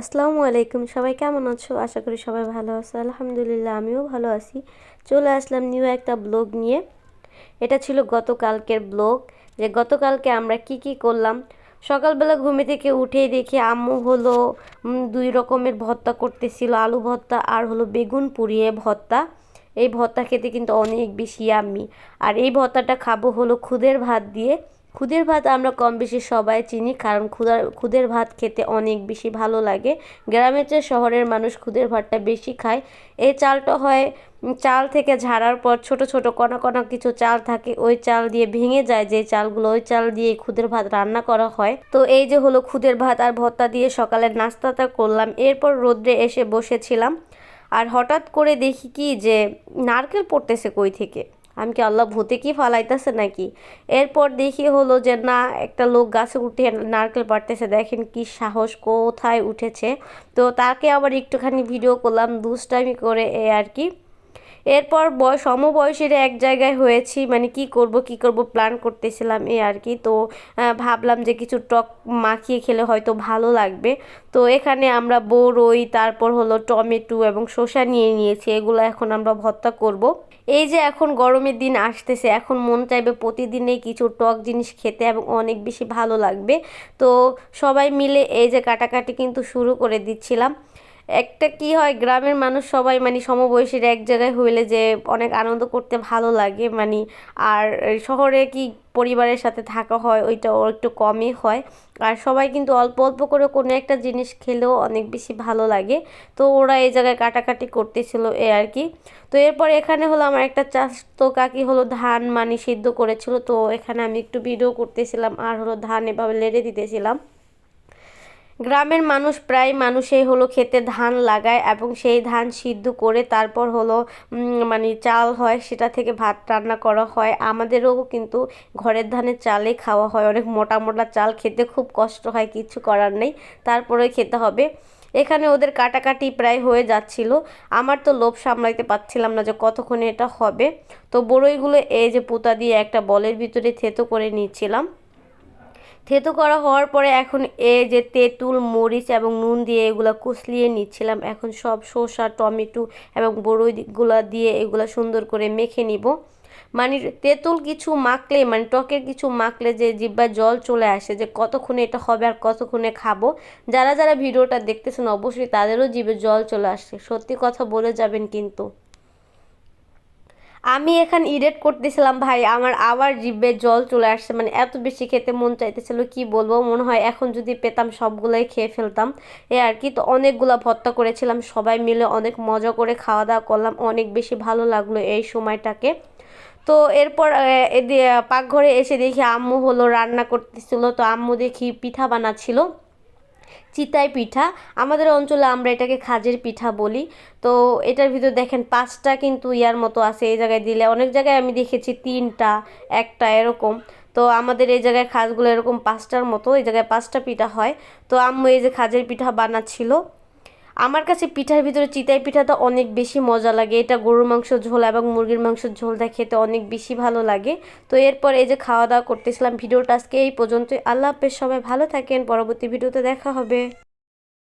আসসালামু আলাইকুম, সবাই কেমন আছো? আশা করি সবাই ভালো আছো। আলহামদুলিল্লাহ, আমিও ভালো আছি। চলে আসলাম নিউ একটা ব্লগ নিয়ে। এটা ছিল গতকালকের ব্লগ যে গতকালকে আমরা কি কি করলাম? সকালবেলা ঘুমে থেকে উঠেই দেখি আম্মু হলো দুই রকমের ভর্তা করতেছিল। আলু ভর্তা আর হলো বেগুন পুড়িয়ে ভর্তা। এই ভর্তা খেতে কিন্তু অনেক বেশি আমি আর এই ভর্তাটা খাব হলো খুদের ভাত দিয়ে। খুদের ভাত আমরা কম বেশি সবাই চিনি, কারণ খুদার খুদের ভাত খেতে অনেক বেশি ভালো লাগে। গ্রামের চেয়ে শহরের মানুষ খুদের ভাতটা বেশি খায়। এই চালটা হয় চাল থেকে ঝাড়ার পর ছোট ছোট কণা কণা কিছু চাল থাকে, ওই চাল দিয়ে ভেঙে যায়, যে চালগুলো ওই চাল দিয়ে খুদের ভাত রান্না করা হয়। তো এই যে হলো খুদের ভাত আর ভর্তা দিয়ে সকালের নাস্তাটা করলাম। এরপর রোদ্রে এসে বসেছিলাম। আর হঠাৎ করে দেখি কি যে নারকেল পড়তেছে কই থেকে? আমি কি আল্লাহ ভূতে কি ফালাইতেছে নাকি? এরপর দেখি হলো যে, না, একটা লোক গাছে উঠে নারকেল পাড়তেছে দেখেন কি সাহস, কোথায় উঠেছে? তো তাকে আবার একটুখানি ভিডিও করলাম, দুষ্টামি করে এ আর কি। এরপর বয়স, সমবয়সীর এক জায়গায় হয়েছি মানে কি করব কি করব প্ল্যান করতেছিলাম এই আর কি। তো ভাবলাম যে কিছু টক মাখিয়ে খেলে হয়তো ভালো লাগবে। তো এখানে আমরা বড়ই তারপর হলো টমেটো এবং শসা নিয়ে নিয়েছি, এগুলো এখন আমরা ভর্তা করব। এই যে এখন গরমের দিন আসতেছে, এখন মন চাইবে প্রতিদিনেই কিছু টক জিনিস খেতে এবং অনেক বেশি ভালো লাগবে। তো সবাই মিলে এই যে কাটাকাটি কিন্তু শুরু করে দিচ্ছিলাম। একটা কি হয়, গ্রামের মানুষ সবাই মানে সমবয়সীর এক জায়গায় হইলে যে অনেক আনন্দ করতে ভালো লাগে মানে আর শহরে কি পরিবারের সাথে থাকা হয় ওইটা একটু কমই হয়। আর সবাই কিন্তু অল্প অল্প করে কোনো একটা জিনিস খেলেও অনেক বেশি ভালো লাগে। তো ওরা এই জায়গায় কাটাকাটি করতেছিল এ আর কি। তো এরপর এখানে হলো আমার একটা চাষ তো কাকি হলো ধান মানে সিদ্ধ করেছিল, তো এখানে আমি একটু ভিডিও করতেছিলাম, আর হলো ধান এভাবে লেড়ে দিতেছিলাম। গ্রামের মানুষ প্রায় মানুষই হলো খেতে ধান লাগায় এবং সেই ধান সিদ্ধ করে তারপর হলো মানে চাল হয়, সেটা থেকে ভাত রান্না করা হয়। আমাদেরও কিন্তু ঘরের ধানের চালে খাওয়া হয়। অনেক মোটা মোটা চাল খেতে খুব কষ্ট হয়, কিছু করার নেই তারপরে খেতে হবে। এখানে ওদের কাটাকাটি প্রায় হয়ে যাচ্ছিল। আমার তো লোভ সামলাইতে পারছিলাম না যে কতক্ষণে এটা হবে। তো বড়ইগুলো এই যে পুতা দিয়ে একটা বলের ভিতরে থেতো করে নিচ্ছিলাম। থেতো করা হওয়ার পরে এখন এ যে তেঁতুল, মরিচ এবং নুন দিয়ে এগুলো কুচলিয়ে নিচ্ছিলাম। এখন সব শসা, টমেটো এবং বড়ইগুলা দিয়ে এগুলো সুন্দর করে মেখে নিব। মানে তেঁতুল কিছু মাখলে মানে টকের কিছু মাখলে যে জিব্বায় জল চলে আসে যে কতক্ষণে এটা হবে আর কতক্ষণে খাব, যারা যারা ভিডিওটা দেখতেছেন অবশ্যই তাদেরও জিভে জল চলে আসছে। সত্যি কথা বলে যাবেন কিন্তু। আমি এখানে ইডেট করতেছিলাম, ভাই। আমার আবার জিভে জল চলে আসছে। মানে এত বেশি খেতে মন চাইতেছিল, কি বলব? মনে হয় এখন যদি পেতাম, সবগুলোই খেয়ে ফেলতাম। এ আর কি, তো অনেকগুলো ভর্তা করেছিলাম। সবাই মিলে অনেক মজা করে খাওয়া দাওয়া করলাম। অনেক বেশি ভালো লাগল এই সময়টাকে। তো এরপর পাকঘরে এসে দেখি আম্মু হলো, রান্না করতেছিল। তো আম্মু দেখি পিঠা বানাচ্ছিল। চিতাই পিঠা। আমাদের অঞ্চলে আমরা এটাকে খাজের পিঠা বলি। তো এটার ভিতর দেখেন পাঁচটা কিন্তু ইয়ার মতো আছে এই জায়গায় দিলে। অনেক জায়গায় আমি দেখেছি তিনটা, একটা এরকম। তো আমাদের এই জায়গায় খাজগুলো এরকম পাঁচটার মতো, এই জায়গায় পাঁচটা পিঠা হয়। তো আম্মু এই যে খাজের পিঠা বানাচ্ছিল। আমার কাছে পিঠার ভিতরে চিতাই পিঠা তো অনেক বেশি মজা লাগে। এটা গরুর মাংস ঝোল এবং মুরগির মাংসের ঝোলটা খেতে অনেক বেশি ভালো লাগে। তো এরপর এই যে খাওয়া দাওয়া করতেছিলাম, ভিডিওটা আজকে এই পর্যন্তই। আল্লাহ হাফেজ, সবাই ভালো থাকেন। পরবর্তী ভিডিওতে দেখা হবে।